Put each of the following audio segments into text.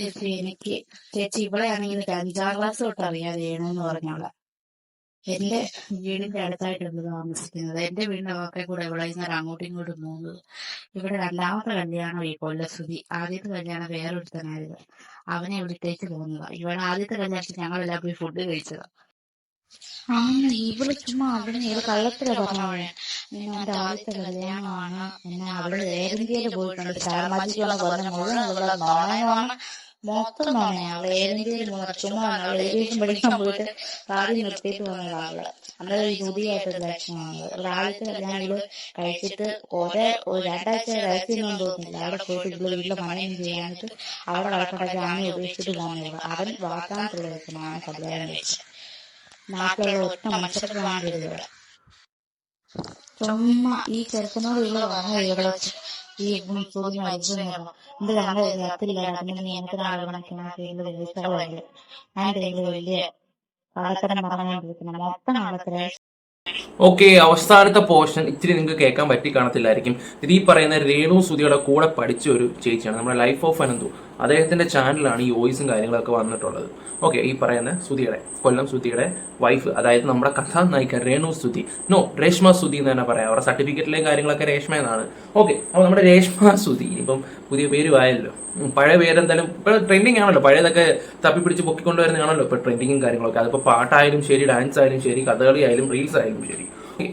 ചേച്ചി എനിക്ക് ചേച്ചി ഇവളെയാണെങ്കിൽ എനിക്ക് അഞ്ചാം ക്ലാസ് തൊട്ട് അറിയാം രേണുന്ന് പറഞ്ഞോളെ. എന്റെ വീടിന്റെ അടുത്തായിട്ടുണ്ട് താമസിക്കുന്നത്. എന്റെ വീടിന്റെ വാക്കെ കൂടെ ഇവിടെ ഇങ്ങനെ അങ്ങോട്ടും ഇങ്ങോട്ടും പോകുന്നത് ഇവിടെ രണ്ടാമത്തെ കല്യാണം ഈ കൊല്ലസുതി ആദ്യത്തെ കല്യാണം വേറൊരുത്തനായിരുന്നു. അവനെ ഇവിടത്തേക്ക് പോകുന്നതാ. ഇവിടെ ആദ്യത്തെ കല്യാണത്തിൽ ഞങ്ങളെല്ലാം പോയി ഫുഡ് കഴിച്ചതാ. ആ ഇവൾ ചുമ്മാ അവിടെ ഏത് കള്ളത്തില പറഞ്ഞവളെ ആദ്യത്തെ കല്യാണമാണ്. എന്നെ അവിടെ വേറെ ഇന്ത്യയിൽ പോയിട്ടുണ്ട്. ചാർമാജിക്കുള്ള പറഞ്ഞ മുഴുവൻ ഇവിടെ നോണയാണ് മൊത്തം നോണയാണ് അവൾ എയർ ഇന്ത്യയിൽ പോകുന്ന ചുമ്മാ അവൾ ഏവിയേഷൻ പഠിക്കാൻ പോയിട്ട് ആദ്യം നിർത്തിയിട്ട് പോകുന്നതാണ് അവൾ അന്നേരം ഒരു പുതിയായിട്ടൊരു ലക്ഷണമാണ് ഒരാൾക്ക് കല്യാണം കഴിച്ചിട്ട് ഒരു രണ്ടാഴ്ച കഴിച്ചൊന്നും തോന്നുന്നില്ല അവിടെ പോയിട്ട് ഇവിടെ വീട്ടിലെ പണിയും ചെയ്യാനിട്ട് അവിടെ കളക്കടച്ച് ആണ് ഉപേക്ഷിച്ചിട്ട് പോകുന്നത് അവൻ വാർത്താനത്തുള്ള ലക്ഷണമാണ് കല്യാണം കഴിച്ചത്. നാട്ടിലുള്ള ഒറ്റ മനുഷ്യർക്ക് ഇവിടെ. ചുമ്മാ ഈ ചെറുക്കനോട് ഇവിടെ പറഞ്ഞ ഇവിടെ വെച്ച് ഈ മരിച്ചു നിയമത്തിന് ആളുകളൊക്കെയാണ് ഞാൻ വലിയ മൊത്തം ഓക്കെ അവസാനത്തെ പോർഷൻ ഇച്ചിരി നിങ്ങൾക്ക് കേൾക്കാൻ പറ്റി കാണത്തില്ലായിരിക്കും. ഇത് ഈ പറയുന്ന രേണു സുതിയുടെ കൂടെ പഠിച്ച ഒരു ചേച്ചിയാണ്. നമ്മുടെ ലൈഫ് ഓഫ് അനന്തു അദ്ദേഹത്തിന്റെ ചാനലാണ് ഈ വോയിസും കാര്യങ്ങളൊക്കെ വന്നിട്ടുള്ളത്. ഓക്കെ ഈ പറയുന്ന സുധിയുടെ കൊല്ലം സുധിയുടെ വൈഫ് അതായത് നമ്മുടെ കഥാനായിക്ക രേണു സുധി നോ രേഷ്മ സുധി എന്ന് തന്നെ പറയാം. അവരുടെ സർട്ടിഫിക്കറ്റിലെയും കാര്യങ്ങളൊക്കെ രേഷ്മ എന്നാണ്. ഓക്കെ അപ്പോൾ നമ്മുടെ രേഷ്മ സുധി ഇപ്പം പുതിയ പേര് ആയല്ലോ. പഴയ പേരെന്തായാലും ഇപ്പൊ ട്രെൻഡിങ് ആണല്ലോ. പഴയതൊക്കെ തപ്പിപ്പിടിച്ച് പൊക്കിക്കൊണ്ടുവരുന്നതാണല്ലോ ഇപ്പൊ ട്രെൻഡിങ്ങും കാര്യങ്ങളൊക്കെ. അതിപ്പോ പാട്ടായാലും ശരി ഡാൻസ് ആയാലും ശരി കഥകളി ആയാലും റീൽസ് ആയാലും ശരി.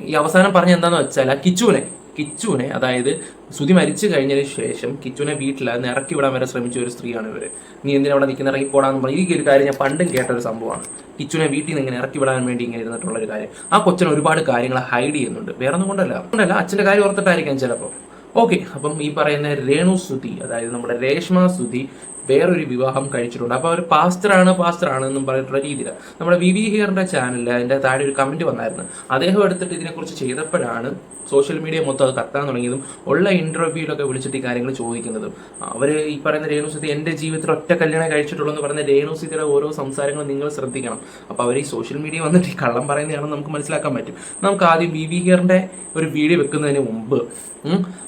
ഈ അവസാനം പറഞ്ഞ എന്താന്ന് വെച്ചാൽ ആ കിച്ചുവിനെ കിച്ചുവിനെ അതായത് സുതി മരിച്ചു കഴിഞ്ഞതിന് ശേഷം കിച്ചുവിനെ വീട്ടിൽ അതിന് ഇറക്കി വിടാൻ വരെ ശ്രമിച്ച ഒരു സ്ത്രീയാണ് ഇവർ നീ എന്തിനാ അവിടെ നിൽക്കുന്ന? ഇറങ്ങി പോടാന്ന് പറഞ്ഞു. ഈ ഒരു കാര്യം ഞാൻ പണ്ടും കേട്ട ഒരു സംഭവമാണ്. കിച്ചുവിനെ വീട്ടിൽ നിന്ന് ഇങ്ങനെ ഇറക്കി വിടാൻ വേണ്ടി ഇങ്ങനെ ഇരുന്നിട്ടുള്ള ഒരു കാര്യം. ആ കൊച്ചിന് ഒരുപാട് കാര്യങ്ങൾ ഹൈഡ് ചെയ്യുന്നുണ്ട്. വേറെ ഒന്നും കൊണ്ടല്ല. കൊണ്ടല്ല അച്ഛന്റെ കാര്യം ഓർത്തിട്ടായിരിക്കാം ചിലപ്പോൾ ഓക്കെ അപ്പം ഈ പറയുന്ന രേണു സുതി അതായത് നമ്മുടെ രേഷ്മ സുതി വേറൊരു വിവാഹം കഴിച്ചിട്ടുണ്ട്. അപ്പോൾ അവർ പാസ്റ്ററാണ് പാസ്റ്ററാണ് എന്നും പറഞ്ഞിട്ടുള്ള രീതിയിലാണ് നമ്മുടെ വി വി ഹിയറിന്റെ ചാനലിൽ അതിന്റെ താഴെ ഒരു കമന്റ് വന്നായിരുന്നു. അദ്ദേഹം എടുത്തിട്ട് ഇതിനെക്കുറിച്ച് ചെയ്തപ്പോഴാണ് സോഷ്യൽ മീഡിയ മൊത്തം അത് കത്താൻ തുടങ്ങിയതും ഉള്ള ഇന്റർവ്യൂവിലൊക്കെ വിളിച്ചിട്ട് ഈ കാര്യങ്ങൾ ചോദിക്കുന്നതും. അവർ ഈ പറയുന്ന രേണു സുതി എന്റെ ജീവിതത്തിൽ ഒറ്റ കല്യാണം കഴിച്ചിട്ടുള്ളൂ എന്ന് പറയുന്ന രേണു സുതിയുടെ ഓരോ സംസാരങ്ങളും നിങ്ങൾ ശ്രദ്ധിക്കണം. അപ്പോൾ അവർ ഈ സോഷ്യൽ മീഡിയ വന്നിട്ട് ഈ കള്ളം പറയുന്നതാണെന്ന് നമുക്ക് മനസ്സിലാക്കാൻ പറ്റും. നമുക്ക് ആദ്യം വി വി ഹിയറിന്റെ ഒരു വീഡിയോ വെക്കുന്നതിന് മുമ്പ്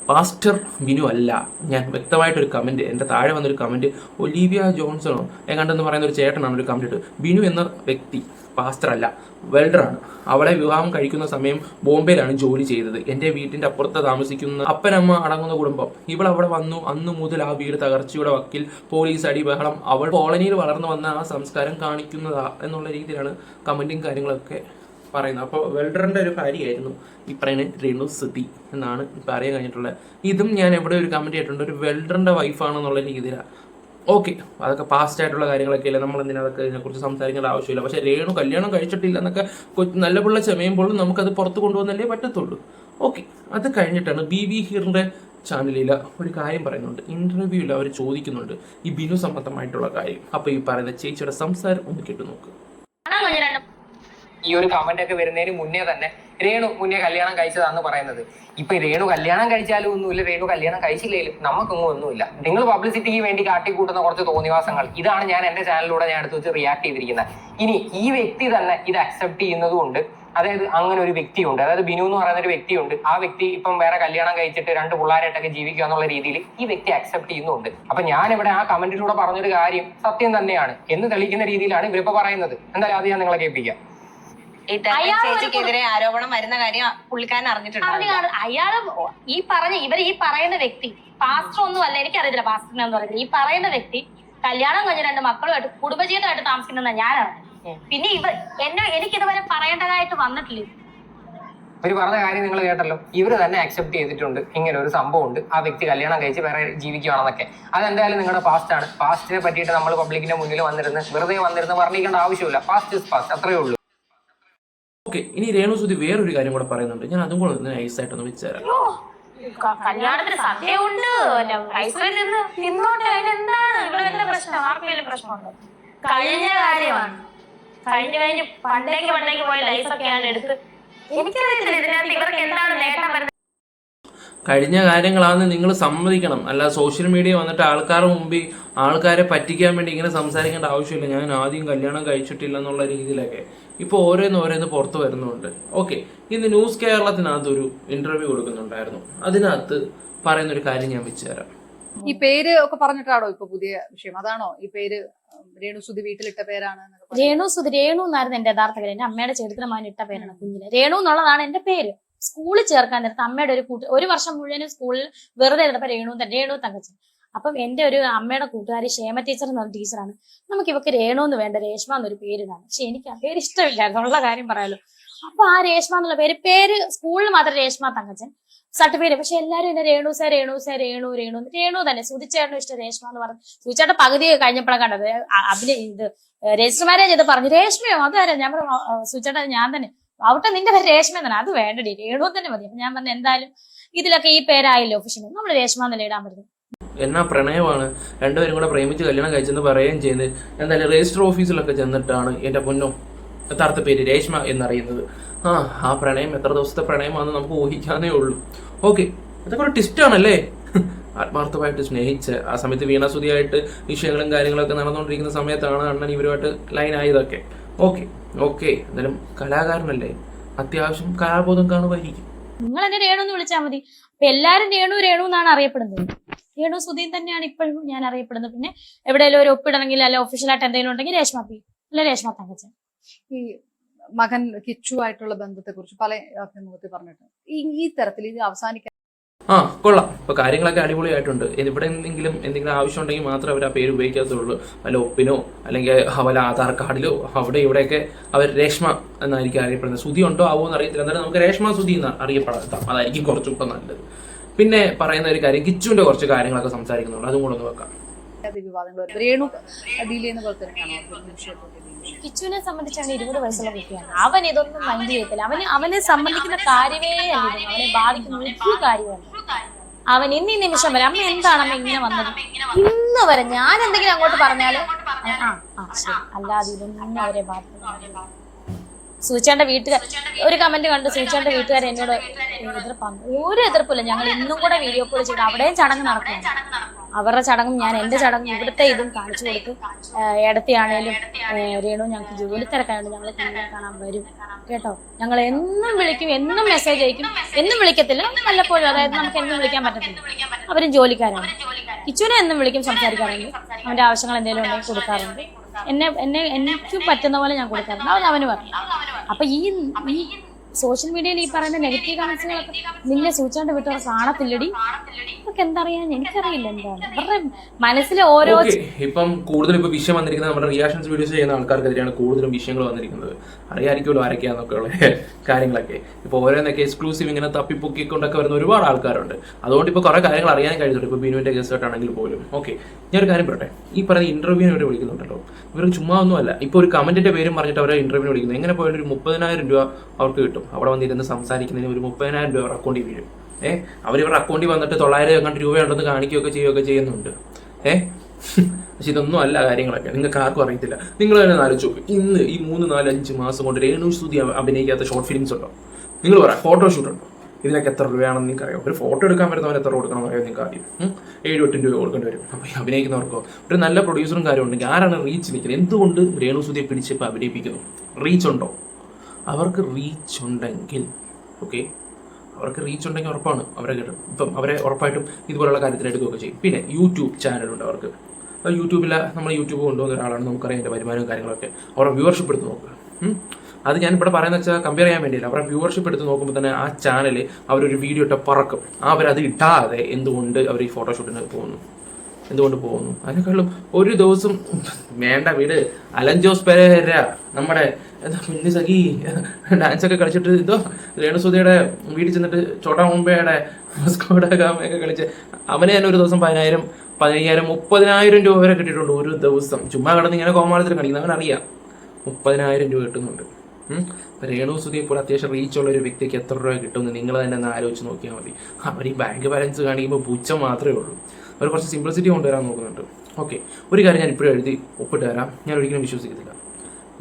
പാസ്റ്റർ ബിനു അല്ല. ഞാൻ വ്യക്തമായിട്ടൊരു കമന്റ് എന്റെ താഴെ വന്നൊരു കമന്റ് ഒലീവിയ ജോൺസണോ? എങ്ങാണ്ടെന്ന് പറയുന്ന ഒരു ചേട്ടനാണ് ഒരു കമന്റ് ബിനു എന്ന വ്യക്തി പാസ്റ്റർ അല്ല വെൽഡറാണ് അവളെ വിവാഹം കഴിക്കുന്ന സമയം ബോംബെയിലാണ് ജോലി ചെയ്തത്. എന്റെ വീട്ടിന്റെ അപ്പുറത്ത് താമസിക്കുന്ന അപ്പനമ്മ അടങ്ങുന്ന കുടുംബം. ഇവൾ അവിടെ വന്നു. അന്നു മുതൽ ആ വീട് തകർച്ചയുടെ വക്കിൽ പോലീസ് അടി ബഹളം അവൾ കോളനിയിൽ വളർന്നു വന്ന ആ സംസ്കാരം കാണിക്കുന്നതാ എന്നുള്ള രീതിയിലാണ് കമന്റും കാര്യങ്ങളൊക്കെ പറയുന്നത്. അപ്പോൾ വെൽഡറിന്റെ ഒരു ഭാര്യയായിരുന്നു ഈ പറയുന്ന രേണു സുതി എന്നാണ് അറിയാൻ കഴിഞ്ഞിട്ടുള്ളത്. ഇതും ഞാൻ എവിടെ ഒരു കമന്റ് ചെയ്തിട്ടുണ്ട്. ഒരു വെൽഡറിന്റെ വൈഫാണെന്നുള്ള രീതിയിലാണ് ഓക്കെ അതൊക്കെ പാസ്റ്റ് ആയിട്ടുള്ള കാര്യങ്ങളൊക്കെ ഇല്ല നമ്മൾ എന്തിനാ അതൊക്കെ ഇതിനെക്കുറിച്ച് സംസാരിക്കേണ്ട ആവശ്യമില്ല. പക്ഷേ രേണു കല്യാണം കഴിച്ചിട്ടില്ല എന്നൊക്കെ നല്ല പിള്ള ചമയുമ്പോഴും നമുക്കത് പുറത്ത് കൊണ്ടുവന്നല്ലേ പറ്റത്തുള്ളൂ. ഓക്കെ അത് കഴിഞ്ഞിട്ടാണ് ബി വി ഹീറിന്റെ ചാനലിൽ ഒരു കാര്യം പറയുന്നുണ്ട്. ഇന്റർവ്യൂവിൽ അവർ ചോദിക്കുന്നുണ്ട് ഈ ബിനു സംബന്ധമായിട്ടുള്ള കാര്യം. അപ്പോൾ ഈ പറയുന്ന ചേച്ചിയുടെ സംസാരം ഒന്ന് കേട്ടു നോക്ക്. ഈ ഒരു കമന്റ് ഒക്കെ വരുന്നതിന് മുന്നേ തന്നെ രേണു മുന്നേ കല്യാണം കഴിച്ചതാന്ന് പറയുന്നത്. ഇപ്പൊ രേണു കല്യാണം കഴിച്ചാലും ഒന്നുമില്ല രേണു കല്യാണം കഴിച്ചില്ലെങ്കിലും നമുക്കൊന്നും ഒന്നുമില്ല. നിങ്ങൾ പബ്ലിസിറ്റിക്ക് വേണ്ടി കാട്ടിക്കൂട്ടുന്ന കുറച്ച് തോന്നിവാസങ്ങൾ ഇതാണ് ഞാൻ എന്റെ ചാനലിലൂടെ ഞാൻ എടുത്ത് വെച്ച് റിയാക്ട് ചെയ്തിരിക്കുന്നത്. ഇനി ഈ വ്യക്തി തന്നെ ഇത് അക്സെപ്റ്റ് ചെയ്യുന്നതുകൊണ്ട് അതായത് അങ്ങനെ ഒരു വ്യക്തിയുണ്ട്. അതായത് ബിനു എന്ന് പറയുന്ന ഒരു വ്യക്തിയുണ്ട്. ആ വ്യക്തി ഇപ്പം വേറെ കല്യാണം കഴിച്ചിട്ട് രണ്ട് പിള്ളേരായിട്ടൊക്കെ ജീവിക്കുക എന്നുള്ള രീതിയിൽ ഈ വ്യക്തി അക്സെപ്റ്റ് ചെയ്യുന്നുണ്ട്. അപ്പൊ ഞാൻ ഇവിടെ ആ കമന്റിലൂടെ പറഞ്ഞൊരു കാര്യം സത്യം തന്നെയാണ് എന്ന് തെളിയിക്കുന്ന രീതിയിലാണ് ഇവരിപ്പോ പറയുന്നത്. എന്തായാലും അത് ഞാൻ നിങ്ങളെ കേൾപ്പിക്കാം ഈ തെക്കൻ അയാൾ ഒരു ചേച്ചിക്കെതിരെ ആരോപണം വരുന്ന കാര്യം പുള്ളിക്കാരൻ അറിഞ്ഞിട്ടുണ്ട് അയാൾ ഈ പറഞ്ഞ ഇവർ ഈ പറയുന്ന വ്യക്തി പാസ്റ്റർ ഒന്നും അല്ല എനിക്ക് അറിയില്ല പാസ്റ്റർ എന്ന് പറയുന്നത്. ഈ പറയുന്ന വ്യക്തി കല്യാണം കഴിഞ്ഞ രണ്ട് മക്കളുമായിട്ട് കുടുംബജീവിതമായിട്ട് താമസിക്കുന്ന ഞാനാണ്. പിന്നെ ഇവ എന്നെ എനിക്ക് ഇതുവരെ പറയേണ്ടതായിട്ട് വന്നിട്ടില്ല. ഒരു പറഞ്ഞ കാര്യം നിങ്ങൾ കേട്ടല്ലോ. ഇവർ തന്നെ അക്സെപ്റ്റ് ചെയ്തിട്ടുണ്ട്. ഇങ്ങനെ ഒരു സംഭവം ഉണ്ട് ആ വ്യക്തി കല്യാണം കഴിച്ച് വേറെ ജീവിക്കുകയാണെന്നൊക്കെ അതെന്തായാലും നിങ്ങളുടെ പാസ്റ്റ് ആണ്. പാസ്റ്റിനെ പറ്റിയിട്ട് നമ്മൾ പബ്ലിക്കിന്റെ മുന്നിൽ വന്നിരുന്ന് വെറുതെ വന്നിരുന്ന് വർണിക്കേണ്ട ആവശ്യമില്ല. പാസ്റ്റ് ഇസ് പാസ്റ്റ് അത്രയേ ഉള്ളൂ. ഓക്കെ ഇനി രേണു സുതി വേറൊരു കാര്യം കൂടെ പറയുന്നുണ്ട്. ഞാൻ അതും കൂടെ ഒന്ന് നൈസായിട്ടൊന്ന് വെച്ചുതരാം ക- കല്യാണത്തിന് സദ്യ ഉണ്ട് നിന്ന് തിന്നോട്ടെ അതിനെന്താണ് ഇവിടെ പ്രശ്നം? ആർക്കെങ്കിലും പ്രശ്നമുണ്ടോ? കഴിഞ്ഞ കാര്യമാണ്. കഴിഞ്ഞ കഴിഞ്ഞ് പണ്ടേക്ക് പണ്ടേക്ക് പോയ ലൈഫൊക്കെയാണ് എടുത്ത് എനിക്കറിയത്തില്ല ഇതിനകത്ത് ഇവർക്ക് എന്താണ് നേട്ടം വരുന്നത്. കഴിഞ്ഞ കാര്യങ്ങളാന്ന് നിങ്ങൾ സമ്മതിക്കണം. അല്ല സോഷ്യൽ മീഡിയ വന്നിട്ട് ആൾക്കാരുടെ മുമ്പിൽ ആൾക്കാരെ പറ്റിക്കാൻ വേണ്ടി ഇങ്ങനെ സംസാരിക്കേണ്ട ആവശ്യമില്ല. ഞാൻ ആദ്യം കല്യാണം കഴിച്ചിട്ടില്ല എന്നുള്ള രീതിയിലൊക്കെ. ഇപ്പോൾ ഓരോന്ന് ഓരോന്ന് പുറത്ത് വരുന്നുണ്ട്. ഓക്കെ ഇന്ന് ന്യൂസ് കേരളത്തിനകത്ത് ഒരു ഇന്റർവ്യൂ കൊടുക്കുന്നുണ്ടായിരുന്നു. അതിനകത്ത് പറയുന്ന ഒരു കാര്യം ഞാൻ വെച്ചുതരാം ഈ പേര് ഒക്കെ പറഞ്ഞിട്ടാണോ ഇപ്പൊ പുതിയ വിഷയം? അതാണോ ഈ പേര് രേണു രേണുസുതി വീട്ടിലിട്ട പേരാണ്? രേണു സുധി രേണു എന്നായിരുന്നു എന്റെ യഥാർത്ഥ പേര്. എന്റെ അമ്മയുടെ ചരിത്രമായി ഇട്ട പേരാണ് കുഞ്ഞിന്. രേണു എന്നുള്ളതാണ് എന്റെ പേര്. സ്കൂളിൽ ചേർക്കാൻ നേരത്തെ അമ്മയുടെ ഒരു കൂട്ട് ഒരു വർഷം മുഴുവനും സ്കൂളിൽ വെറുതെ ഇരുന്നപ്പോ രേണു രേണു തങ്കച്ചൻ. അപ്പം എന്റെ ഒരു അമ്മയുടെ കൂട്ടുകാരി ക്ഷേമ ടീച്ചർ എന്ന് പറഞ്ഞ ടീച്ചറാണ്. നമുക്ക് ഇവക്ക് രേണു എന്ന് വേണ്ട രേഷ്മ എന്നൊരു പേരിടാണ് പക്ഷെ എനിക്ക് ആ പേര് ഇഷ്ടമില്ലായിരുന്നു. ഉള്ള കാര്യം പറയാലോ. അപ്പൊ ആ രേഷ്മ എന്നുള്ള പേര് പേര് സ്കൂളിൽ മാത്രം രേഷ്മ തങ്കച്ചൻ സർട്ടിഫിക്കറ്റ് പക്ഷെ എല്ലാവരും എന്നെ രേണു സാർ രേണു സാർ രേണു രേണു രേണു തന്നെ സുതിച്ചേട്ടനും ഇഷ്ടം രേഷ്മ എന്ന് പറഞ്ഞു. സുതിച്ചേട്ടൻ പകുതി കഴിഞ്ഞപ്പോഴാണ് കണ്ടത്. അഭിനയ ഇത് രജിസ്റ്റർ മാരേജ് ചെയ്ത് പറഞ്ഞു. രേഷ്മയോ? അതാരാ ഞാൻ സുതിച്ചേട്ടൻ ഞാൻ തന്നെ. അവിടെ നിന്റെ പേര് രേഷ്മ തന്നെ. അത് വേണ്ടടി. രേണു തന്നെ മതി. അപ്പൊ ഞാൻ പറഞ്ഞു എന്തായാലും ഇതിലൊക്കെ ഈ പേരായില്ലോ ഓഫീഷ്യൽ നമ്മൾ രേഷ്മ എന്നല്ലേ ഇടാൻ പറ്റും എന്നാ പ്രണയമാണ്? രണ്ടുപേരും കൂടെ പ്രേമിച്ച് കല്യാണം കഴിച്ചെന്ന് പറയുകയും ചെയ്ത് എന്തായാലും രജിസ്റ്റർ ഓഫീസിലൊക്കെ ചെന്നിട്ടാണ് എന്റെ പൊന്നോ യഥാർത്ഥ പേര് രേഷ്മ എന്നറിയുന്നത്. ആ ആ പ്രണയം എത്ര ദിവസത്തെ പ്രണയമാണെന്ന് നമുക്ക് ഊഹിക്കാനേ ഉള്ളൂ. ഓക്കെ അതൊക്കെ ഒരു ട്വിസ്റ്റാണല്ലേ ആത്മാർത്ഥമായിട്ട് സ്നേഹിച്ച് ആ സമയത്ത് വീണാസുതിയായിട്ട് വിഷയങ്ങളും കാര്യങ്ങളൊക്കെ നടന്നുകൊണ്ടിരിക്കുന്ന സമയത്താണ് അണ്ണൻ ഇവരുമായിട്ട് ലൈൻ ആയതൊക്കെ. ഓക്കെ ഓക്കെ എന്തായാലും കലാകാരനല്ലേ? അത്യാവശ്യം കലാബോധം കാണുമായിരിക്കും. നിങ്ങൾ എന്നെ രേണു എന്ന് വിളിച്ചാൽ മതി എല്ലാരും രേണു രേണു എന്നാണ് അറിയപ്പെടുന്നത്. രേണു സുധീൻ തന്നെയാണ് ഇപ്പോഴും ഞാൻ അറിയപ്പെടുന്നത്. പിന്നെ എവിടെയെങ്കിലും ഒരു ഒപ്പിടണമെങ്കിൽ അല്ലെ ഒഫീഷ്യലായിട്ട് എന്തെങ്കിലും ഉണ്ടെങ്കിൽ രേഷ്മ പി അല്ലെ രേഷ്മ തങ്കച്ചൻ. ഈ മകൻ കിച്ചു ആയിട്ടുള്ള ബന്ധത്തെ കുറിച്ച് പല അഭിമുഖത്തിൽ പറഞ്ഞിട്ടുണ്ട്. ഈ ഈ തരത്തിൽ ഇത് അവസാനിക്കാൻ ആ കൊള്ളാം. ഇപ്പൊ കാര്യങ്ങളൊക്കെ അടിപൊളിയായിട്ടുണ്ട്. ഇവിടെ എന്തെങ്കിലും എന്തെങ്കിലും ആവശ്യം ഉണ്ടെങ്കിൽ മാത്രമേ അവർ ആ പേര് ഉപയോഗിക്കാത്തുള്ളൂ. വല്ല ഒപ്പിനോ അല്ലെങ്കിൽ വല്ല ആധാർ കാർഡിലോ അവിടെ ഇവിടെയൊക്കെ അവർ രേഷ്മ എന്നായിരിക്കും അറിയപ്പെടുന്നത്. സുതി ഉണ്ടോ ആവോ എന്ന് അറിയത്തില്ല. എന്നാലും നമുക്ക് രേഷ്മ സുതി എന്ന് അറിയപ്പെടാം. അതായിരിക്കും കുറച്ചുകൂടെ നല്ലത്. പിന്നെ പറയുന്ന ഒരു കാര്യം കിച്ചുവിന്റെ കുറച്ച് കാര്യങ്ങളൊക്കെ സംസാരിക്കുന്നുണ്ട്. അതും കൂടെ ഒന്ന് വെക്കാം. കിച്ചുവിനെ സംബന്ധിച്ചാണ് ഇരുപത് വയസ്സുള്ള കുട്ടിയാണ്. അവൻ ഇതൊന്നും മൈൻഡ് ചെയ്യത്തില്ല. അവന് അവനെ സംബന്ധിക്കുന്ന കാര്യമേ അല്ല അവനെ ബാധിക്കുന്ന ഒരു കാര്യമല്ല അവൻ ഇന്ന് ഈ നിമിഷം വരെ അമ്മ എന്താണ് അമ്മ ഇങ്ങനെ വന്നത്? ഇന്ന് വരെ ഞാൻ എന്തെങ്കിലും അങ്ങോട്ട് പറഞ്ഞാൽ ആ ആ ശരി അല്ലാതെ ഇതൊന്നും അവരെ ബാധിക്കുന്നില്ല. സൂചാന്റെ വീട്ടുകാർ ഒരു കമന്റ് കണ്ട് സൂചാന്റെ വീട്ടുകാർ എന്നോട് എതിർപ്പാണ് ഒരു എതിർപ്പില്ല ഞങ്ങൾ ഇന്നും കൂടെ വീഡിയോ കോൾ ചെയ്ത് അവിടെയും ചടങ്ങ് നടക്കും. അവരുടെ ചടങ്ങും ഞാൻ എന്റെ ചടങ്ങും ഇവിടുത്തെ ഇതും കാണിച്ചു കൊടുത്ത് ഇടത്തിയാണേലും രേണു ഞങ്ങൾക്ക് ജോലി തിരക്കായോണ്ട് ഞങ്ങൾ കാണാൻ വരും. കേട്ടോ? ഞങ്ങൾ എന്നും വിളിക്കും എന്നും മെസ്സേജ് അയക്കും. എന്നും വിളിക്കത്തില്ല. വല്ലപ്പോഴും അതായത് നമുക്ക് എന്നും വിളിക്കാൻ പറ്റത്തില്ല. അവരും ജോലിക്കാരാണ്. കിച്ചുവിനെ എന്നും വിളിക്കും സംസാരിക്കാറുണ്ട്. അവന്റെ ആവശ്യങ്ങൾ എന്തെങ്കിലും ഉണ്ടെങ്കിൽ കൊടുക്കാറുണ്ട്. എന്നെ എന്നെ എനിക്ക് പറ്റുന്ന പോലെ ഞാൻ കൊടുക്കാറുണ്ട്. അവൻ അവന് പറഞ്ഞു അപ്പൊ ഈ സോഷ്യൽ മീഡിയയിൽ ഈ പറയുന്ന നെഗറ്റീവ് കമന്റ്സുകളൊക്കെ നിന്നെ സൂചിച്ചാണ്ട് വിട്ടവർ കാണത്തില്ലടി. നമുക്ക് എന്തറിയാൻ? എനിക്കറിയില്ല എന്താണ് അവരുടെ മനസ്സിലെ ഓരോ ഇപ്പം കൂടുതൽ ഇപ്പൊ വിഷയം വന്നിരിക്കുന്നത് നമ്മുടെ റിയാക്ഷൻസ് വീഡിയോസ് ചെയ്യുന്ന ആൾക്കാർക്കെതിരെയാണ് കൂടുതലും വിഷയങ്ങൾ വന്നിരിക്കുന്നത്. അറിയാതിരിക്കുമല്ലോ ആരൊക്കെയാന്നൊക്കെ ഉള്ള കാര്യങ്ങളൊക്കെ. ഇപ്പൊ ഓരോന്നൊക്കെ എക്സ്ക്ലൂസീവ് ഇങ്ങനെ തപ്പിപ്പൊക്കിക്കൊണ്ടൊക്കെ വരുന്ന ഒരുപാട് ആൾക്കാരുണ്ട്. അതുകൊണ്ട് ഇപ്പൊ കുറെ കാര്യങ്ങൾ അറിയാൻ കഴിഞ്ഞിട്ടുണ്ട്. ഇപ്പൊ ബിനുവിന്റെ ഗസ്റ്റാണെങ്കിൽ പോലും. ഓക്കെ ഞാനൊരു കാര്യം പറയട്ടെ? ഈ പറയുന്ന ഇന്റർവ്യൂവിന് ഇവർ വിളിക്കുന്നുണ്ടല്ലോ. ഇവർ ചുമ്മാ ഒന്നുമല്ല. ഇപ്പൊ ഒരു കമന്റിന്റെ പേരും പറഞ്ഞിട്ട് അവരെ ഇന്റർവ്യൂവിന് വിളിക്കുന്നത് എങ്ങനെ പോയാലും ഒരു മുപ്പതിനായിരം രൂപ അവർക്ക് കിട്ടും. അവിടെ വന്നിരുന്ന് സംസാരിക്കുന്നതിന് ഒരു മുപ്പതിനായിരം രൂപ അക്കൗണ്ടിൽ വീഴും. ഏഹ് അവർ ഇവരുടെ അക്കൗണ്ടിൽ വന്നിട്ട് തൊള്ളായിരം എങ്ങാണ്ട് രൂപയുണ്ടെന്ന് കാണിക്കുകയൊക്കെ ചെയ്യുകയൊക്കെ ചെയ്യുന്നുണ്ട്. ഏഹ് പക്ഷെ ഇതൊന്നും അല്ല കാര്യങ്ങളൊക്കെ. നിങ്ങൾക്ക് ആർക്കും അറിയത്തില്ല. നിങ്ങൾ തന്നെ ആലോചിച്ചു ഇന്ന് ഈ മൂന്ന് നാല് അഞ്ച് മാസം കൊണ്ട് രേണു സ്തുതി അഭ- അഭിനയിക്കാത്ത ഷോർട്ട് ഫിലിംസ് ഉണ്ടോ? നിങ്ങൾ പറ ഫോട്ടോഷൂട്ട് ഉണ്ടോ? ഇതിനൊക്കെ എത്ര രൂപയാണെന്ന് നിങ്ങൾക്ക് അറിയാം ഒരു ഫോട്ടോ എടുക്കാൻ വരുന്നവർ എത്ര കൊടുക്കണം അറിയാം നിങ്ങൾക്ക് ആദ്യം? ഏഴ് എട്ടും രൂപ കൊടുക്കേണ്ടി വരും. അപ്പോൾ അഭിനയിക്കുന്നവർക്കോ? ഒരു നല്ല പ്രൊഡ്യൂസറും കാര്യമുണ്ടെങ്കിൽ ആരാണ് റീച്ച് നിൽക്കുന്നത്? എന്തുകൊണ്ട് രേണു സ്തുതിയെ പിടിച്ച് ഇപ്പോൾ അഭിനയിപ്പിക്കുന്നു? റീച്ച് ഉണ്ടോ? അവർക്ക് റീച്ച് ഉണ്ടെങ്കിൽ ഓക്കെ അവർക്ക് റീച്ച് ഉണ്ടെങ്കിൽ ഉറപ്പാണ് അവരെ കിട്ടും. ഇപ്പം അവരെ ഉറപ്പായിട്ടും ഇതുപോലുള്ള കാര്യത്തിലെടുക്കുകയൊക്കെ ചെയ്യും. പിന്നെ യൂട്യൂബ് ചാനലുണ്ട് അവർക്ക്. അപ്പോൾ യൂട്യൂബിൽ നമ്മൾ യൂട്യൂബ് കൊണ്ടുവന്ന ഒരാളാണ്. നമുക്കറിയാം എന്റെ വരുമാനവും കാര്യങ്ങളൊക്കെ. അവരുടെ വ്യൂവർഷിപ്പ് എടുത്ത് നോക്കുക. അത് ഞാൻ ഇവിടെ പറയുന്നത് വെച്ചാൽ കമ്പയർ ചെയ്യാൻ വേണ്ടിയില്ല. അവരുടെ വ്യൂവർഷിപ്പ് എടുത്ത് നോക്കുമ്പോൾ തന്നെ ആ ചാനൽ അവരൊരു വീഡിയോ ഇട്ട പറക്കും. അവരത് ഇടാതെ എന്തുകൊണ്ട് അവർ ഈ ഫോട്ടോഷൂട്ടിന് പോകുന്നു? എന്തുകൊണ്ട് പോകുന്നു? അതിനേക്കാളും ഒരു ദിവസം വേണ്ട വീട് അലൻ ജോസ് പെരേര നമ്മുടെ എന്താ പിന്നെ സഖി ഡാൻസ് ഒക്കെ കളിച്ചിട്ട് ഇതോ രേണുസുധയുടെ വീട്ടിൽ ചെന്നിട്ട് ചോട്ടാ മുംബൈയുടെ മസ്കോടെ ഗാമയൊക്കെ കളിച്ച്. അവനെ തന്നെ ഒരു ദിവസം പതിനായിരം പതിനയ്യായിരം മുപ്പതിനായിരം രൂപ വരെ കിട്ടിയിട്ടുണ്ട് ഒരു ദിവസം. ചുമ്മാ കിടന്ന് ഇങ്ങനെ കോമാളത്തിൽ അങ്ങനെ അവനറിയാം മുപ്പതിനായിരം രൂപ കിട്ടുന്നുണ്ട്. പോലെ രേണു സുധി ഇപ്പോൾ അത്യാവശ്യം റീച്ച് ഉള്ള ഒരു വ്യക്തിക്ക് എത്ര രൂപ കിട്ടുമെന്ന് നിങ്ങൾ തന്നെ ഒന്ന് ആലോചിച്ച് നോക്കിയാൽ മതി. അവർ ഈ ബാങ്ക് ബാലൻസ് കാണിക്കുമ്പോൾ പുച്ഛം മാത്രമേ ഉള്ളൂ. അവർ കുറച്ച് സിംപ്ലിസിറ്റി കൊണ്ടുവരാൻ നോക്കുന്നുണ്ട്. ഓക്കെ ഒരു കാര്യം ഞാൻ ഇപ്പോഴും എഴുതി ഒപ്പിട്ട് തരാം. ഞാൻ ഒരിക്കലും വിശ്വസിക്കത്തില്ല.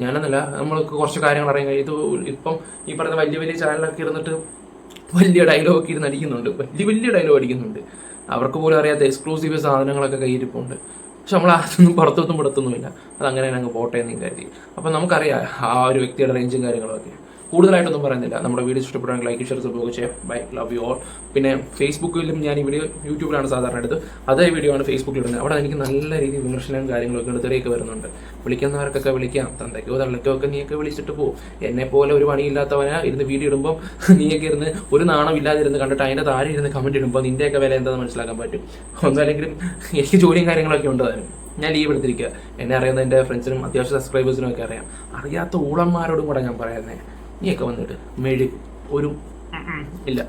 ഞാനെന്നല്ല നമ്മൾക്ക് കുറച്ച് കാര്യങ്ങൾ അറിയാൻ കഴിയും. ഇത് ഇപ്പം ഈ പറയുന്ന വലിയ വലിയ ചാനലൊക്കെ ഇരുന്നിട്ട് വലിയ ഡയലോഗ് ഒക്കെ ഇരുന്ന് അടിക്കുന്നുണ്ട്. വലിയ വലിയ ഡയലോഗ് അടിക്കുന്നുണ്ട്. അവർക്ക് പോലും അറിയാത്ത എക്സ്ക്ലൂസീവ് സാധനങ്ങളൊക്കെ കയ്യിരിപ്പുണ്ട് പക്ഷെ നമ്മൾ അതൊന്നും പുറത്തൊന്നും വിടത്തൊന്നുമില്ല. അത് അങ്ങനെ അങ്ങ് പോട്ടെ എന്ന് കരുതി. അപ്പം നമുക്കറിയാം ആ ഒരു വ്യക്തിയുടെ റേഞ്ചും കാര്യങ്ങളൊക്കെ കൂടുതലായിട്ടൊന്നും പറയുന്നില്ല. നമ്മുടെ വീഡിയോ ഇഷ്ടപ്പെടുകയാണെങ്കിൽ ലൈക്ക് ഷെയർ സപ്പോർട്ട് ചെയ്യാം. ബൈ ലവ് യു ഓൾ പിന്നെ ഫേസ്ബുക്കിലും ഞാൻ ഈ വീഡിയോ യൂട്യൂബിലാണ് സാധാരണ എടുത്ത് അതേ വീഡിയോ ആണ് ഫേസ്ബുക്കിൽ ഇടുന്നത് അവിടെ എനിക്ക് നല്ല രീതിയിൽ വിമർശനവും കാര്യങ്ങളൊക്കെ ഉണ്ട്. തെറിയൊക്കെ വരുന്നുണ്ട്. വിളിക്കുന്നവർക്കൊക്കെ വിളിക്കാം. തന്തയ്ക്കോ തള്ളയ്ക്കോ ഒക്കെ നീയൊക്കെ വിളിച്ചിട്ട് പോകും എന്നെ പോലെ ഒരു പണിയില്ലാത്തവനാ ഇരുന്ന് വീഡിയോ ഇടുമ്പോൾ നീയൊക്കെ ഇരുന്ന് ഒരു നാണം ഇല്ലാതിരുന്ന് കണ്ടിട്ട് അതിന്റെ താഴെ ഇരുന്ന് കമന്റ് ഇടുമ്പോൾ നിന്റെയൊക്കെ വില എന്താണെന്ന് മനസ്സിലാക്കാൻ പറ്റും. ഒന്നല്ലെങ്കിലും എനിക്ക് ജോലിയും കാര്യങ്ങളൊക്കെ ഉണ്ട് ഞാൻ ലീവ് എടുത്തിരിക്കുക എന്നെ അറിയുന്ന എന്റെ ഫ്രണ്ട്സിനും അത്യാവശ്യം സബ്സ്ക്രൈബേഴ്സിനും ഒക്കെ അറിയാം. അറിയാത്ത ഊളന്മാരോടും കൂടെ ഞാൻ പറയുന്നത് നീയൊക്കെ വന്നിട്ട് മെഴുകും ഒരു ഇല്ല.